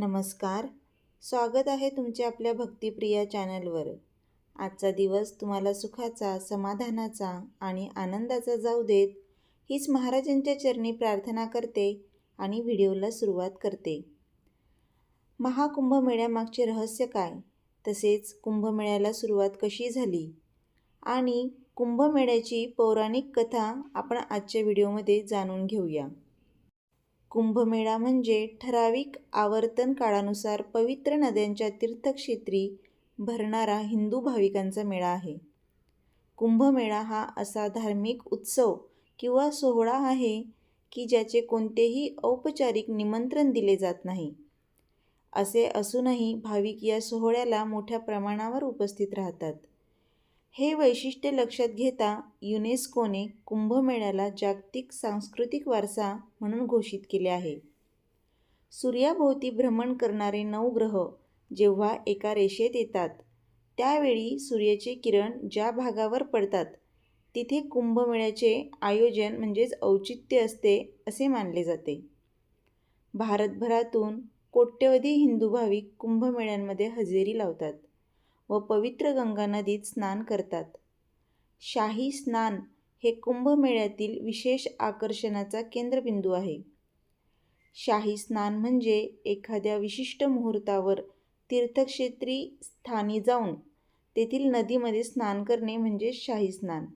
नमस्कार. स्वागत आहे तुमच्या आपल्या भक्तिप्रिया चॅनलवर. आजचा दिवस तुम्हाला सुखाचा समाधानाचा आणि आनंदाचा जाऊ देत हीच महाराजांच्या चरणी प्रार्थना करते आणि व्हिडिओला सुरुवात करते. महाकुंभमेळ्यामागचे रहस्य काय? तसेच कुंभमेळ्याला सुरुवात कशी झाली? आणि कुंभमेळ्याची पौराणिक कथा आपण आजच्या व्हिडिओमध्ये जाणून घेऊया. कुंभमेळा म्हणजे ठराविक आवर्तन काळानुसार पवित्र नद्यांच्या तीर्थक्षेत्री भरणारा हिंदू भाविकांचा मेळा आहे. कुंभमेळा हा असा धार्मिक उत्सव किंवा सोहळा आहे की ज्याचे कोणतेही औपचारिक निमंत्रण दिले जात नाही. असे असूनही भाविक या सोहळ्याला मोठ्या प्रमाणावर उपस्थित राहतात. हे वैशिष्ट्य लक्षात घेता युनेस्कोने कुंभमेळ्याला जागतिक सांस्कृतिक वारसा म्हणून घोषित केले आहे. सूर्याभोवती भ्रमण करणारे नऊ ग्रह जेव्हा एका रेषेत येतात त्यावेळी सूर्याचे किरण ज्या भागावर पडतात तिथे कुंभमेळ्याचे आयोजन म्हणजेच औचित्य असते असे मानले जाते. भारतभरातून कोट्यवधी हिंदू भाविक कुंभमेळ्यांमध्ये हजेरी लावतात. व पवित्र गंगा नदीत स्नान करतात. शाही स्नान हे कुंभमेळ्यातील विशेष आकर्षणाचा केंद्रबिंदू आहे. शाही स्नान म्हणजे एखाद्या विशिष्ट मुहूर्तावर तीर्थक्षेत्री स्थानी जाऊन तेथील नदीमध्ये स्नान करणे म्हणजे शाही स्नान.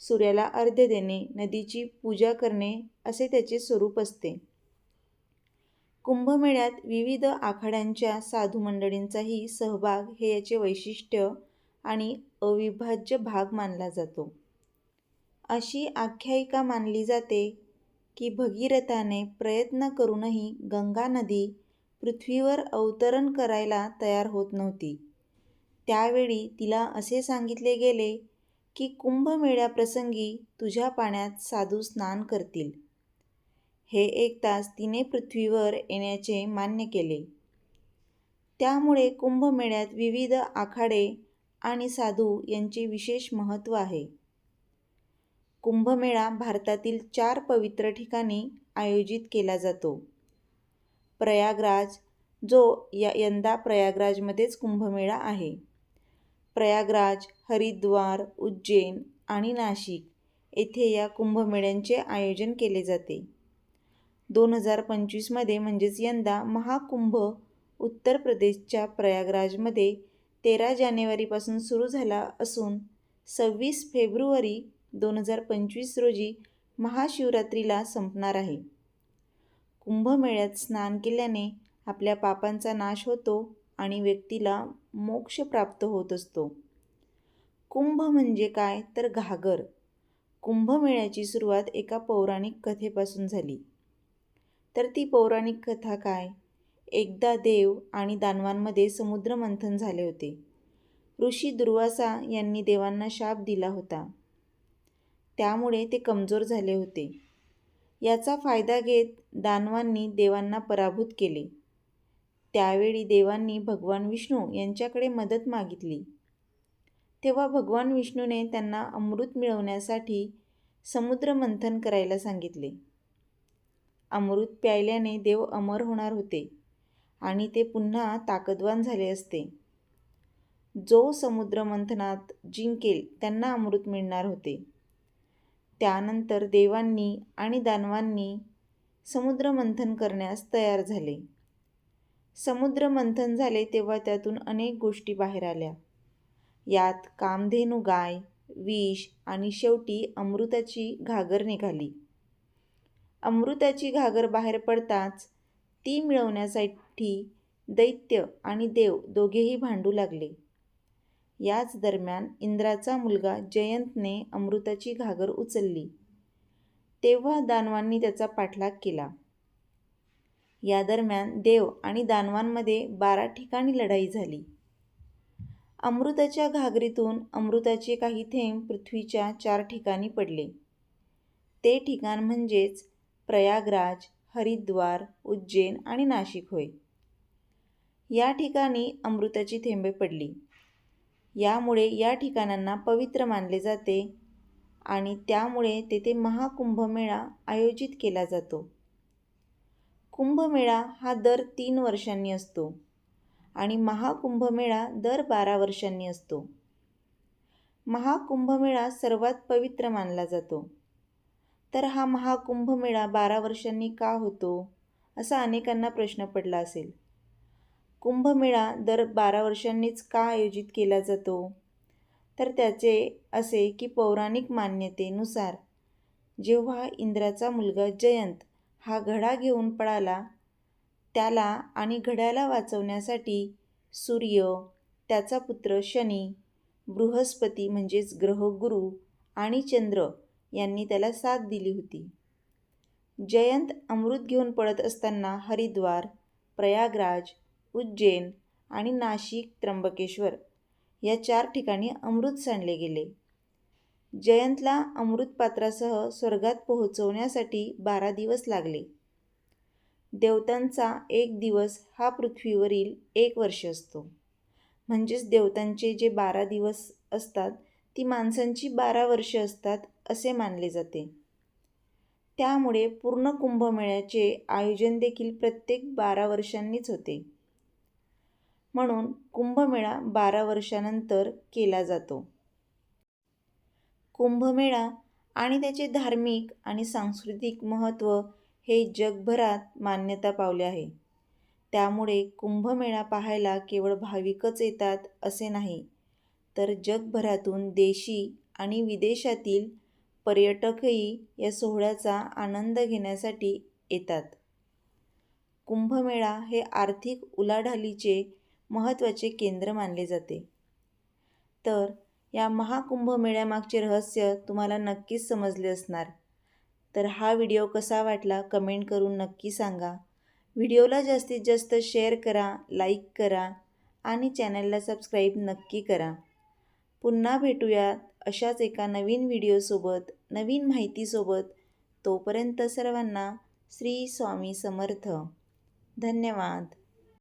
सूर्याला अर्ध्य देणे नदीची पूजा करणे असे त्याचे स्वरूप असते. कुंभमेळ्यात विविध आखाड्यांच्या साधू मंडळींचाही सहभाग हे याचे वैशिष्ट्य आणि अविभाज्य भाग मानला जातो. अशी आख्यायिका मानली जाते की भगीरथाने प्रयत्न करूनही गंगा नदी पृथ्वीवर अवतरण करायला तयार होत नव्हती. त्यावेळी तिला असे सांगितले गेले की कुंभमेळ्याप्रसंगी तुझ्या पाण्यात साधू स्नान करतील. हे एक तास तिने पृथ्वीवर येण्याचे मान्य केले. त्यामुळे कुंभमेळ्यात विविध आखाडे आणि साधू यांचे विशेष महत्त्व आहे. कुंभमेळा भारतातील चार पवित्र ठिकाणी आयोजित केला जातो. प्रयागराज जो या यंदा प्रयागराजमध्येच कुंभमेळा आहे. प्रयागराज हरिद्वार उज्जैन आणि नाशिक येथे या कुंभमेळ्यांचे आयोजन केले जाते. दोन हजार पंचवीसमध्ये म्हणजेच यंदा महाकुंभ उत्तर प्रदेशच्या प्रयागराजमध्ये तेरा जानेवारीपासून सुरू झाला असून सव्वीस फेब्रुवारी दोन हजार पंचवीस रोजी महाशिवरात्रीला संपणार आहे. कुंभमेळ्यात स्नान केल्याने आपल्या पापांचा नाश होतो आणि व्यक्तीला मोक्ष प्राप्त होत असतो. कुंभ म्हणजे काय? तर घागर. कुंभमेळ्याची सुरुवात एका पौराणिक कथेपासून झाली. तर ती पौराणिक कथा काय? एकदा देव आणि दानवांमध्ये समुद्रमंथन झाले होते. ऋषी दुर्वासा यांनी देवांना शाप दिला होता. त्यामुळे ते कमजोर झाले होते. याचा फायदा घेत दानवांनी देवांना पराभूत केले. त्यावेळी देवांनी भगवान विष्णू यांच्याकडे मदत मागितली. तेव्हा भगवान विष्णूने त्यांना अमृत मिळवण्यासाठी समुद्रमंथन करायला सांगितले. अमृत प्यायल्याने देव अमर होणार होते आणि ते पुन्हा ताकदवान झाले असते. जो समुद्रमंथनात जिंकेल त्यांना अमृत मिळणार होते. त्यानंतर देवांनी आणि दानवांनी समुद्रमंथन करण्यास तयार झाले. समुद्रमंथन झाले तेव्हा त्यातून अनेक गोष्टी बाहेर आल्या. यात कामधेनू गाय विष आणि शेवटी अमृताची घागर निघाली. अमृताची घागर बाहेर पडताच ती मिळवण्यासाठी दैत्य आणि देव दोघेही भांडू लागले. याच दरम्यान इंद्राचा मुलगा जयंतने अमृताची घागर उचलली. तेव्हा दानवांनी त्याचा पाठलाग केला. या दरम्यान देव आणि दानवांमध्ये बारा ठिकाणी लढाई झाली. अमृताच्या घागरीतून अमृताचे काही थेंब पृथ्वीच्या चार ठिकाणी पडले. ते ठिकाण म्हणजेच प्रयागराज हरिद्वार उज्जैन आणि नाशिक होय. या ठिकाणी अमृताची थेंबे पडली. यामुळे या ठिकाणांना पवित्र मानले जाते आणि त्यामुळे तेथे महाकुंभमेळा आयोजित केला जातो. कुंभमेळा हा दर तीन वर्षांनी असतो आणि महाकुंभमेळा दर बारा वर्षांनी असतो. महाकुंभमेळा सर्वात पवित्र मानला जातो. तर हा महाकुंभमेळा बारा वर्षांनी का होतो? असा अनेकांना प्रश्न पडला असेल. कुंभमेळा दर बारा वर्षांनीच का आयोजित केला जातो? तर त्याचे असे की पौराणिक मान्यतेनुसार जेव्हा इंद्राचा मुलगा जयंत हा घडा घेऊन पळाला त्याला आणि घड्याला वाचवण्यासाठी सूर्य त्याचा पुत्र शनी बृहस्पती म्हणजेच ग्रहगुरू आणि चंद्र यांनी त्याला साथ दिली होती. जयंत अमृत घेऊन पळत असताना हरिद्वार प्रयागराज उज्जैन आणि नाशिक त्र्यंबकेश्वर या चार ठिकाणी अमृत सांडले गेले. जयंतला अमृत पात्रासह स्वर्गात पोहोचवण्यासाठी बारा दिवस लागले. देवतांचा एक दिवस हा पृथ्वीवरील एक वर्ष असतो. म्हणजेच देवतांचे जे बारा दिवस असतात ती माणसांची बारा वर्षे असतात असे मानले जाते. त्यामुळे पूर्ण कुंभमेळ्याचे आयोजन देखील प्रत्येक बारा वर्षांनीच होते. म्हणून कुंभमेळा बारा वर्षानंतर केला जातो. कुंभमेळा आणि त्याचे धार्मिक आणि सांस्कृतिक महत्त्व हे जगभरात मान्यता पावले आहे. त्यामुळे कुंभमेळा पाहायला केवळ भाविकच येतात असे नाही. तर जगभरातून देशी आणि विदेशातील पर्यटकही या सोहळ्याचा आनंद घेण्यासाठी येतात. कुंभमेळा हे आर्थिक उलाढालीचे महत्त्वाचे केंद्र मानले जाते. तर या महाकुंभमेळ्यामागचे रहस्य तुम्हाला नक्कीच समजले असणार. तर हा व्हिडिओ कसा वाटला कमेंट करून नक्की सांगा. व्हिडिओला जास्तीत जास्त शेअर करा लाईक करा आणि चॅनलला सबस्क्राईब नक्की करा. पुन्हा भेटूयात अशाच एका नवीन व्हिडिओसोबत नवीन माहितीसोबत. तोपर्यंत सर्वांना श्री स्वामी समर्थ. धन्यवाद.